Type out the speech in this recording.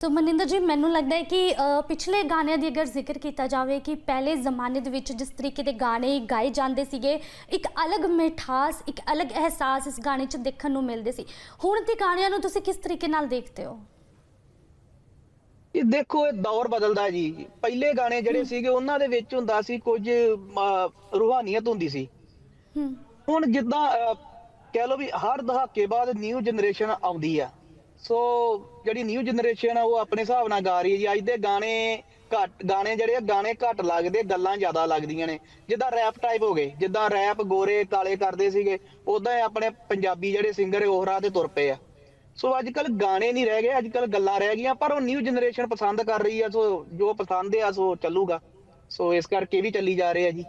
ਤੋ ਮਨਿੰਦਰ ਜੀ ਮੈਨੂੰ ਲੱਗਦਾ ਹੈ ਕਿ ਪਿਛਲੇ ਗਾਣਿਆਂ ਦੀ ਅਗਰ ਜ਼ਿਕਰ ਕੀਤਾ ਜਾਵੇ ਕਿ ਪਹਿਲੇ ਜ਼ਮਾਨੇ ਦੇ ਵਿੱਚ ਜਿਸ ਤਰੀਕੇ ਦੇ ਗਾਣੇ ਗਾਏ ਜਾਂਦੇ ਸੀਗੇ ਇੱਕ ਅਲੱਗ ਮਿਠਾਸ ਇੱਕ ਅਲੱਗ ਅਹਿਸਾਸ ਇਸ ਗਾਣੇ 'ਚ ਦੇਖਣ ਨੂੰ ਮਿਲਦੇ ਸੀ। ਹੁਣ ਦੇ ਗਾਣਿਆਂ ਨੂੰ ਤੁਸੀਂ ਕਿਸ ਤਰੀਕੇ ਨਾਲ ਦੇਖਦੇ ਹੋ? ਇਹ ਦੇਖੋ ਇਹ ਦੌਰ ਬਦਲਦਾ ਜੀ। ਪਹਿਲੇ ਗਾਣੇ ਜਿਹੜੇ ਸੀਗੇ ਉਹਨਾਂ ਦੇ ਵਿੱਚ ਹੁੰਦਾ ਸੀ ਕੁਝ ਰੂਹਾਨੀਅਤ ਹੁੰਦੀ ਸੀ। ਹੁਣ ਜਿੱਦਾਂ ਕਹਿ ਲਓ ਵੀ ਹਰ ਦਹਾਕੇ ਬਾਅਦ ਨਿਊ ਜਨਰੇਸ਼ਨ ਆਉਂਦੀ ਆ। ਸੋ ਜਿਹੜੀ ਨਿਊ ਜਨਰੇਸ਼ਨ ਆ, ਉਹ ਆਪਣੇ ਹਿਸਾਬ ਨਾਲ ਗਾ ਰਹੀ ਹੈ ਜੀ। ਅੱਜ ਦੇ ਗਾਣੇ ਘੱਟ, ਗਾਣੇ ਜਿਹੜੇ ਆ, ਗਾਣੇ ਘੱਟ ਲੱਗਦੇ, ਗੱਲਾਂ ਜ਼ਿਆਦਾ ਲੱਗਦੀਆਂ ਨੇ। ਜਿੱਦਾਂ ਰੈਪ ਟਾਈਪ ਹੋ ਗਏ, ਜਿੱਦਾਂ ਰੈਪ ਗੋਰੇ ਕਾਲੇ ਕਰਦੇ ਸੀਗੇ ਉਦਾਂ ਆਪਣੇ ਪੰਜਾਬੀ ਜਿਹੜੇ ਸਿੰਗਰ ਉਹ ਰਾਹ ਤੇ ਤੁਰ ਪਏ ਆ। ਸੋ ਅੱਜ ਕੱਲ ਗਾਣੇ ਨਹੀਂ ਰਹਿ ਗਏ ਅੱਜ ਕੱਲ ਗੱਲਾਂ ਰਹਿ ਗਈਆਂ, ਪਰ ਉਹ ਨਿਊ ਜਨਰੇਸ਼ਨ ਪਸੰਦ ਕਰ ਰਹੀ ਆ, ਸੋ ਜੋ ਪਸੰਦ ਆ, ਸੋ ਚੱਲੂਗਾ। ਸੋ ਇਸ ਕਰਕੇ ਵੀ ਚੱਲੀ ਜਾ ਰਹੇ ਆ ਜੀ।